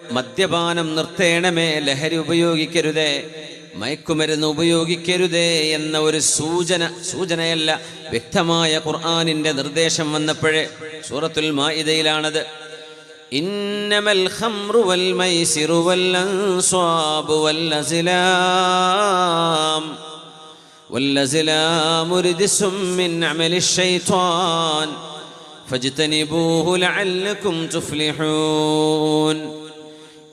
മദ്യപാനം നിർത്തേണമേ ലഹരി ഉപയോഗിക്കരുതേ മയക്കുമരുന്ന് ഉപയോഗിക്കരുതേ എന്ന ഒരു സൂചന സൂചനയല്ല വ്യക്തമായ ഖുർആാനിന്റെ നിർദ്ദേശം വന്നപ്പോഴേ സൂറത്തുൽ മാഇദയിലാണത് إنما الخمر والميسر والأنصاب والأزلام والأزلام رجس من عمل الشيطان فاجتنبوه لعلكم تفلحون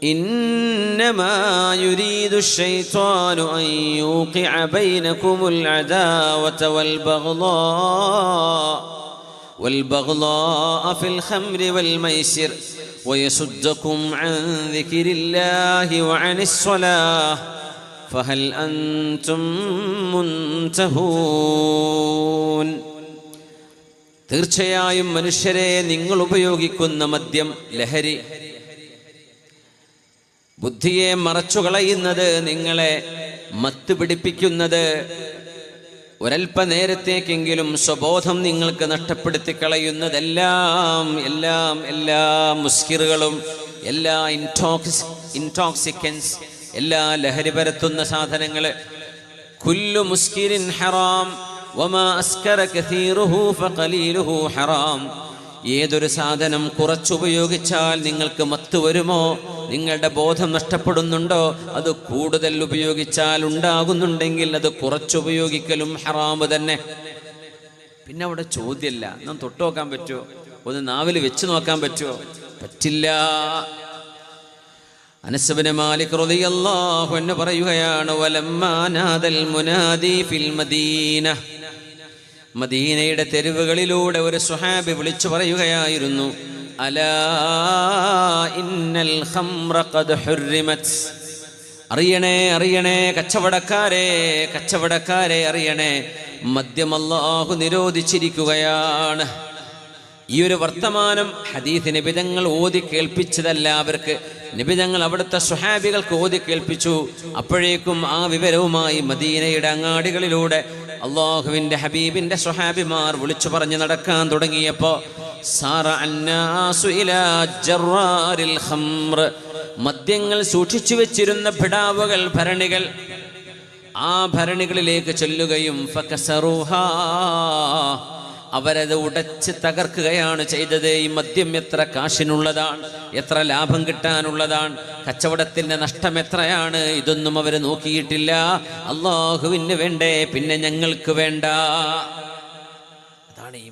إنما يريد الشيطان أن يوقع بينكم العداوة والبغضاء والبغضاء في الخمر والميسر ويصدكم عن ذكر الله وعن الصلاة فهل أنتم منتهون തീർച്ചയായും മനുഷ്യരെ നിങ്ങൾ ഉപയോഗിക്കുന്ന മദ്യം ലഹരി ബുദ്ധിയെ മറച്ചു കളയുന്നത് നിങ്ങളെ മത്ത് പിടിപ്പിക്കുന്നത്. ഒരൽപ്പ നേരത്തേക്കെങ്കിലും സ്വബോധം നിങ്ങൾക്ക് നഷ്ടപ്പെടുത്തി കളയുന്നതെല്ലാം എല്ലാം എല്ലാ മുസ്കിറുകളും എല്ലാ ഇൻടോക്സ് ഇൻടോക്സിക്കൻസ് എല്ലാ ലഹരി പരത്തുന്ന സാധനങ്ങൾ കുല്ലു മുസ്കിരിൻ ഹറാം ഹറാം. ഏതൊരു സാധനം കുറച്ചുപയോഗിച്ചാൽ നിങ്ങൾക്ക് മത്ത് വരുമോ? നിങ്ങളുടെ ബോധം നഷ്ടപ്പെടുന്നുണ്ടോ? അത് കൂടുതൽ ഉപയോഗിച്ചാൽ ഉണ്ടാകുന്നുണ്ടെങ്കിൽ അത് കുറച്ചുപയോഗിക്കലും ഹറാമ് തന്നെ. പിന്നെ അവിടെ ചോദ്യമില്ല നാം തൊട്ട് നോക്കാൻ പറ്റുമോ ഒന്ന് നാവിൽ വെച്ച് നോക്കാൻ പറ്റുമോ പറ്റില്ല. അനസബിന് മാലിക് റളിയല്ലാഹു അൻഹു പറയുകയാണ് വലമ്മാ നാദൽ മുനാദി ഫിൽ മദീന. മദീനയുടെ തെരുവുകളിലൂടെ ഒരു സുഹാബി വിളിച്ചു പറയുകയായിരുന്നു അലാ ഇന്നൽ ഖംറ ഖദ് ഹുർരിമത് അറിയണേ അറിയണേ കച്ചവടക്കാരെ കച്ചവടക്കാരെ അറിയണേ. മദ്യം അല്ലാഹു നിരോധിച്ചിരിക്കുകയാണ്. ഈ ഒരു വർത്തമാനം ഹദീസ് നിബിതങ്ങൾ ഓതി കേൾപ്പിച്ചതല്ല അവർക്ക്. നിബിതങ്ങൾ അവിടുത്തെ സുഹാബികൾക്ക് ഓതി കേൾപ്പിച്ചു. അപ്പോഴേക്കും ആ വിവരവുമായി മദീനയുടെ അങ്ങാടികളിലൂടെ അള്ളാഹുവിന്റെ ഹബീബിന്റെ സുഹാബിമാർ വിളിച്ചു പറഞ്ഞു നടക്കാൻ തുടങ്ങിയപ്പോ മദ്യങ്ങൾ സൂക്ഷിച്ചു വെച്ചിരുന്ന പിടാവുകൾ ഭരണികൾ. ആ ഭരണികളിലേക്ക് ചെല്ലുകയും ഫകസറുഹാ. അവരത് ഉടച്ച് തകർക്കുകയാണ് ചെയ്തത്. ഈ മദ്യം എത്ര കാശിനുള്ളതാണ് എത്ര ലാഭം കിട്ടാനുള്ളതാണ് കച്ചവടത്തിന്റെ നഷ്ടം എത്രയാണ് ഇതൊന്നും അവർ നോക്കിയിട്ടില്ല. അള്ളാഹുവിന് വേണ്ടേ പിന്നെ ഞങ്ങൾക്ക് വേണ്ട. അതാണ് ഈ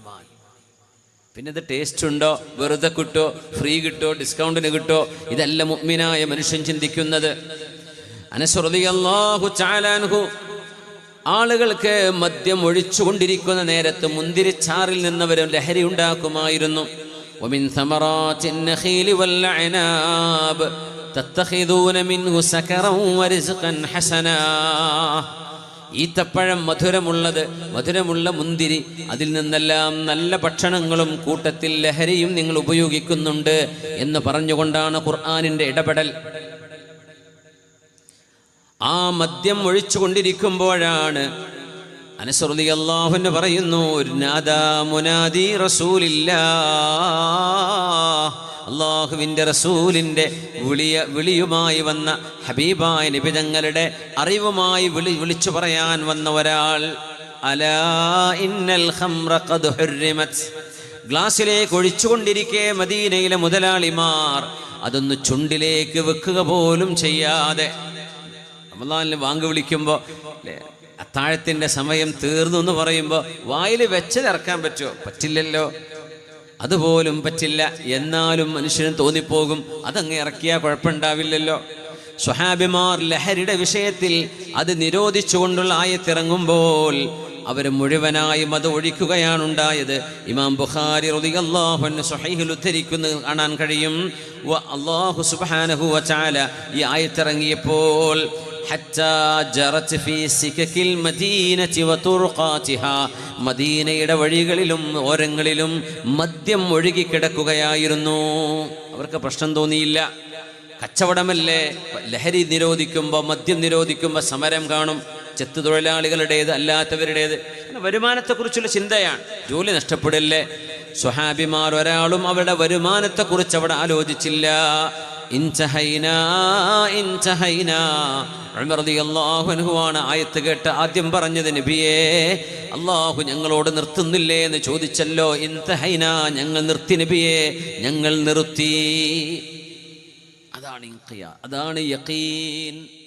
പിന്നെ ഇത് ടേസ്റ്റ് ഉണ്ടോ? വെറുതെ കിട്ടോ? ഫ്രീ കിട്ടോ? ഡിസ്കൗണ്ടിന് കിട്ടോ? ഇതല്ല മുഗ്മിനായ മനുഷ്യൻ ചിന്തിക്കുന്നത്. അനസ്വറിയാഹു ചാലാൻഹു ആളുകൾക്ക് മദ്യം ഒഴിച്ചുകൊണ്ടിരിക്കുന്ന നേരത്ത് മുന്തിരിച്ചാറിൽ നിന്നവരും ലഹരി ഉണ്ടാക്കുമായിരുന്നു. ഈത്തപ്പഴം മധുരമുള്ളത് മധുരമുള്ള മുന്തിരി അതിൽ നിന്നെല്ലാം നല്ല ഭക്ഷണങ്ങളും കൂട്ടത്തിൽ ലഹരിയും നിങ്ങൾ ഉപയോഗിക്കുന്നുണ്ട് എന്ന് പറഞ്ഞുകൊണ്ടാണ് ഖുർആാനിന്റെ ഇടപെടൽ. ആ മദ്യം ഒഴിച്ചു കൊണ്ടിരിക്കുമ്പോഴാണ് അനസറുദി അള്ളാഹുന്ന് പറയുന്നു നാദാ മുനാദി റസൂലില്ല അള്ളാഹുവിന്റെ റസൂലിന്റെ വിളിയ വിളിയുമായി വന്ന ഹബീബായ നിബിതങ്ങളുടെ അറിവുമായി വിളി വിളിച്ചു പറയാൻ വന്ന ഒരാൾ അലാ ഇന്നൽ ഗ്ലാസ്സിലേക്ക് ഒഴിച്ചുകൊണ്ടിരിക്കെ മദീനയിലെ മുതലാളിമാർ അതൊന്ന് ചുണ്ടിലേക്ക് വെക്കുക പോലും ചെയ്യാതെ റമദാനിൽ വാങ്ക് വിളിക്കുമ്പോൾ അത്താഴത്തിന്റെ സമയം തീർന്നു എന്ന് പറയുമ്പോൾ വായിൽ വെച്ച് ഇറക്കാൻ പറ്റുമോ? പറ്റില്ലല്ലോ. അതുപോലും പറ്റില്ല. എന്നാലും മനുഷ്യന് തോന്നിപ്പോകും. അതങ്ങ് ഇറക്കിയാൽ കുഴപ്പമുണ്ടാവില്ലല്ലോ. സ്വഹാബിമാർ ലഹരിയുടെ വിഷയത്തിൽ അത് നിരോധിച്ചുകൊണ്ടുള്ള ആയത്തിറങ്ങുമ്പോൾ അവർ മുഴുവനായും അത് ഒഴിക്കുകയാണ് ഉണ്ടായത് ഇമാം ബുഖാരി റളിയല്ലാഹു സ്വഹീഹിൽ ഉദ്ധരിക്കുന്നത് കാണാൻ കഴിയും. വ അല്ലാഹു സുബ്ഹാനഹു തആല ഈ ആയത്തിറങ്ങിയപ്പോൾ മദീനയുടെ വഴികളിലും ഓരങ്ങളിലും മദ്യം ഒഴുകിക്കിടക്കുകയായിരുന്നു അവർക്ക് പ്രശ്നം തോന്നിയില്ല. കച്ചവടമല്ലേ? ലഹരി നിരോധിക്കുമ്പോൾ മദ്യം നിരോധിക്കുമ്പോൾ സമരം കാണും. ചെത്തു തൊഴിലാളികളുടേത് അല്ലാത്തവരുടേത് വരുമാനത്തെക്കുറിച്ചുള്ള ചിന്തയാണ്. ജോലി നഷ്ടപ്പെടില്ലേ? സ്വഹാബിമാർ ഒരാളും അവരുടെ വരുമാനത്തെക്കുറിച്ച് അവിടെ ആലോചിച്ചില്ല. അൻഹുവാണ് ആയത്ത് കേട്ട് ആദ്യം പറഞ്ഞത് നബിയേ അള്ളാഹു ഞങ്ങളോട് നിർത്തുന്നില്ലേ? എന്ന് ചോദിച്ചല്ലോ. ഇൻതഹൈന ഞങ്ങൾ നിർത്തി നബിയേ ഞങ്ങൾ നിർത്തി. അതാണ് അതാണ് യഖീൻ.